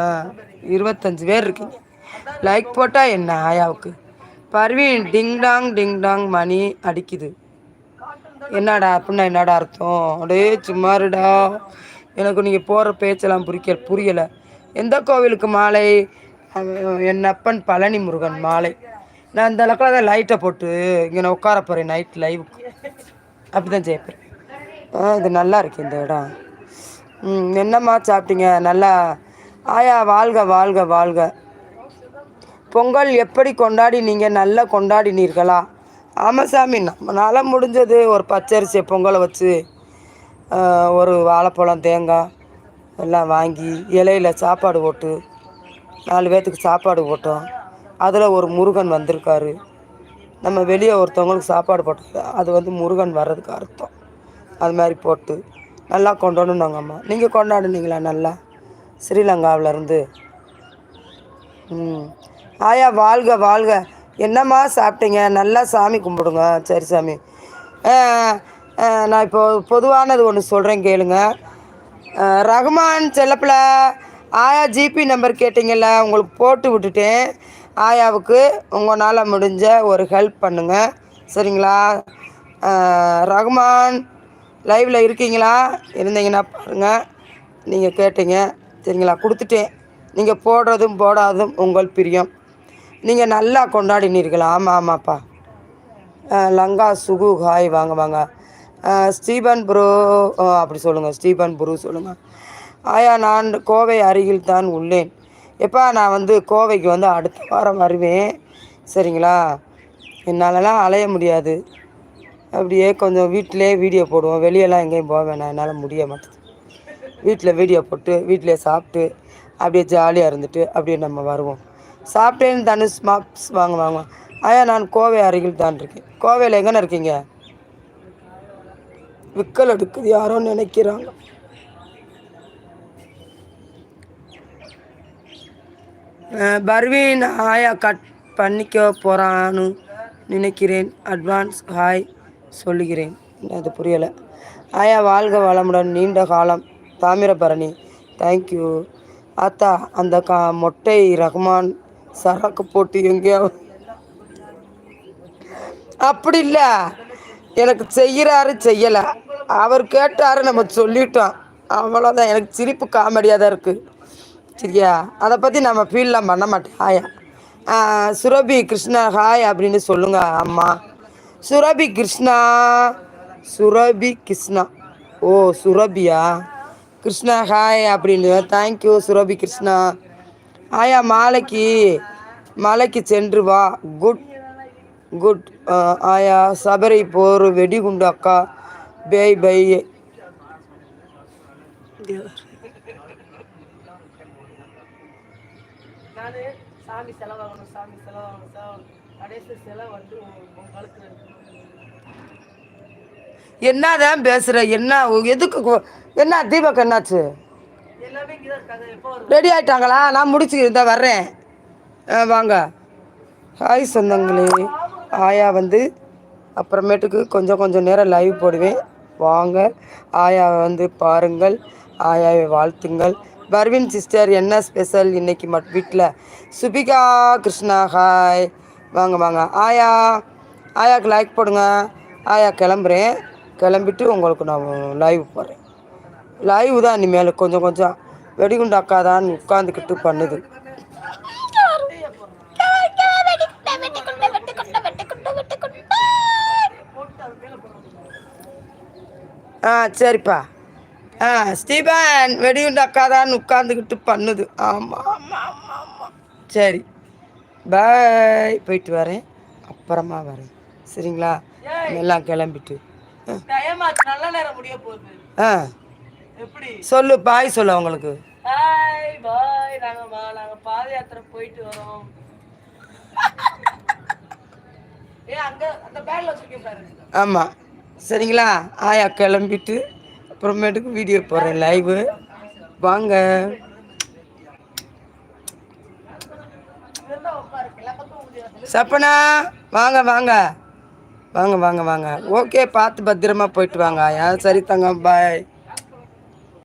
ஆ இருபத்தஞ்சு பேர் இருக்கீங்க லைக் போட்டால் என்ன ஆயாவுக்கு? Parveen ding dong ding dong மணி அடிக்குது. என்னடா அப்படின்னா என்னடா அர்த்தம்? அப்படியே சும்மாருடா எனக்கு நீங்கள் போகிற பேச்செல்லாம் புரிக்க புரியலை. எந்த கோவிலுக்கு மாலை? என் அப்பன் பழனி முருகன் மாலை. நான் இந்த அளவுக்கு தான் லைட்டை போட்டு இங்கே நான் உட்கார போகிறேன் நைட் லைவுக்கு அப்படி தான் ஜெயப்பேன் ஆ இது நல்லா இருக்கு இந்த இடம். என்னம்மா சாப்பிட்டீங்க? நல்லா ஆயா வாழ்க வாழ்க வாழ்க. பொங்கல் எப்படி கொண்டாடி நீங்கள் நல்லா கொண்டாடினீர்களா? ஆமாம் சாமி நம்மளால் முடிஞ்சது ஒரு பச்சரிசியை பொங்கலை வச்சு ஒரு வாழைப்பழம் தேங்காய் எல்லாம் வாங்கி இலையில் சாப்பாடு போட்டு நாலு பேர்த்துக்கு சாப்பாடு போட்டோம். அதில் ஒரு முருகன் வந்திருக்காரு. நம்ம வெளியே ஒருத்தவங்களுக்கு சாப்பாடு போட்டது அது வந்து முருகன் வர்றதுக்கு அர்த்தம். அது மாதிரி போட்டு நல்லா கொண்டாடணுங்க அம்மா நீங்கள் கொண்டாடுனீங்களா நல்லா? ஸ்ரீலங்காவிலேருந்து. ம். ஆயா வாழ்க வாழ்க. என்னம்மா சாப்பிட்டீங்க? நல்லா சாமி கும்பிடுங்க. சரி சாமி. நான் இப்போ பொதுவானது ஒன்று சொல்கிறேன் கேளுங்க. ரகுமான் செல்லப்பில் ஆயா ஜிபி நம்பர் கேட்டிங்கல்ல உங்களுக்கு போட்டு விட்டுட்டேன். ஆயாவுக்கு உங்களால் முடிஞ்ச ஒரு ஹெல்ப் பண்ணுங்கள் சரிங்களா? ரகுமான் லைவில் இருக்கீங்களா? இருந்தீங்கன்னா பாருங்கள் நீங்கள் கேட்டீங்க. சரிங்களா? கொடுத்துட்டேன். நீங்கள் போடுறதும் போடாததும் உங்கள் பிரியம். நீங்கள் நல்லா கொண்டாடினீர்களா? ஆமாம் ஆமாப்பா. லங்கா சுகு ஹாய் வாங்க வாங்க. ஸ்டீபன் ப்ரோ அப்படி சொல்லுங்கள் ஸ்டீபன் ப்ரூ சொல்லுங்கள் ஆயா நான் கோவை அருகில் தான் உள்ளேன். எப்போ நான் வந்து கோவைக்கு வந்து அடுத்த வாரம் வருவேன். சரிங்களா? என்னாலலாம் அலைய முடியாது. அப்படியே கொஞ்சம் வீட்டிலே வீடியோ போடுவோம். வெளியெல்லாம் எங்கேயும் போக வேணாம். என்னால் முடிய மாட்டேது. வீட்டில் வீடியோ போட்டு வீட்டிலே சாப்பிட்டு அப்படியே ஜாலியாக இருந்துட்டு அப்படியே நம்ம வருவோம். சாப்பிட்டேன்னு தனுஷ் மாப்ஸ் வாங்க வாங்க. ஆயா நான் கோவை அருகில் தான் இருக்கேன். கோவையில் எங்கன்னு இருக்கீங்க? விக்கல் எடுக்குது. யாரோ நினைக்கிறாங்க. பர்வீன் ஆயா கட் பண்ணிக்க போகிறான்னு நினைக்கிறேன். Advance hi. சொல்லுகிறேன். அது புரியலை. ஆயா வாழ்க வளமுடன் நீண்ட காலம். தாமிரபரணி தேங்க்யூ ஆத்தா அந்த கா மொட்டை ரஹ்மான் சரக்கு போட்டு எங்கேயாவது அப்படி இல்லை. எனக்கு செய்கிறாரு செய்யலை. அவர் கேட்டார் நம்ம சொல்லிட்டோம். அவ்வளோதான் எனக்கு சிரிப்பு காமெடியாக தான் இருக்குது சரியா? அதை பற்றி நம்ம ஃபீல்லாம் பண்ண மாட்டேன். ஆயா. சுரபி கிருஷ்ணா ஹாய் அப்படின்னு சொல்லுங்கள் அம்மா. சுரபி கிருஷ்ணா. சுரபி கிருஷ்ணா. ஓ சுரபியா? கிருஷ்ணா ஹாய் அப்படின்னு தேங்க்யூ சுரபி கிருஷ்ணா. ஆயா மாலைக்கு மலைக்கு சென்று வா. குட் குட் ஆயா சபரி போர் வெடிகுண்டு அக்கா. பை பை சாமி செலவாகணும் சாமி செலவாகணும். கடைசி வந்து என்னதான் பேசுற? என்ன எதுக்கு என்ன தீபக் என்னாச்சு? ரெடி ஆயிட்டாங்களா? நான் முடிச்சு இருந்தா வர்றேன். வாங்க. ஹாய் சொந்தங்களே. ஆயா வந்து அப்புறமேட்டுக்கு கொஞ்சம் கொஞ்சம் நேரம் லைவ் போடுவேன். வாங்க. ஆயாவை வந்து பாருங்கள். ஆயாவை வாழ்த்துங்கள். பர்வின் சிஸ்டர் என்ன ஸ்பெஷல் இன்னைக்கு மட் வீட்டில் சுபிகா கிருஷ்ணா ஹாய் வாங்க வாங்க. ஆயா ஆயாவுக்கு லைக் போடுங்க. ஆயா கிளம்புறேன். கிளம்பிட்டு உங்களுக்கு நான் லைவ் போடுறேன். லைவ் தான் இனிமேல். கொஞ்சம் கொஞ்சம் வெடிகுண்டு அக்கா தான் உட்காந்துக்கிட்டு பண்ணுது. ஆ சரிப்பா. ஆ ஸ்டீபன் வெடிகுண்டு அக்கா தான் உட்காந்துக்கிட்டு பண்ணுது. ஆமாம் ஆமாம் ஆமாம் ஆமாம் சரி. பாய் போயிட்டு வரேன். அப்புறமா வரேன். சரிங்களா? எல்லாம் கிளம்பிட்டு. நல்ல நேரம் முடிய போகுது. ஆ. எப்படி? சொல்லு பாய் சொல்லு அவங்களுக்கு. பாய் பாய் நாங்கள் நாங்கள் பாத யாத்திரை போயிட்டு வரோம். ஏ அங்கே அந்த பேக்கில் வச்சுருக்கேன் பாரு. ஆமாம் சரிங்களா? ஆயா கிளம்பிட்டு அப்புறமேட்டுக்கு வீடியோ போடுறேன் லைவு வாங்க. சப்பனா வாங்க வாங்க. வாங்க வாங்க வாங்க. ஓகே பார்த்து பத்திரமா போயிட்டு வாங்க. சரி தங்க பாய்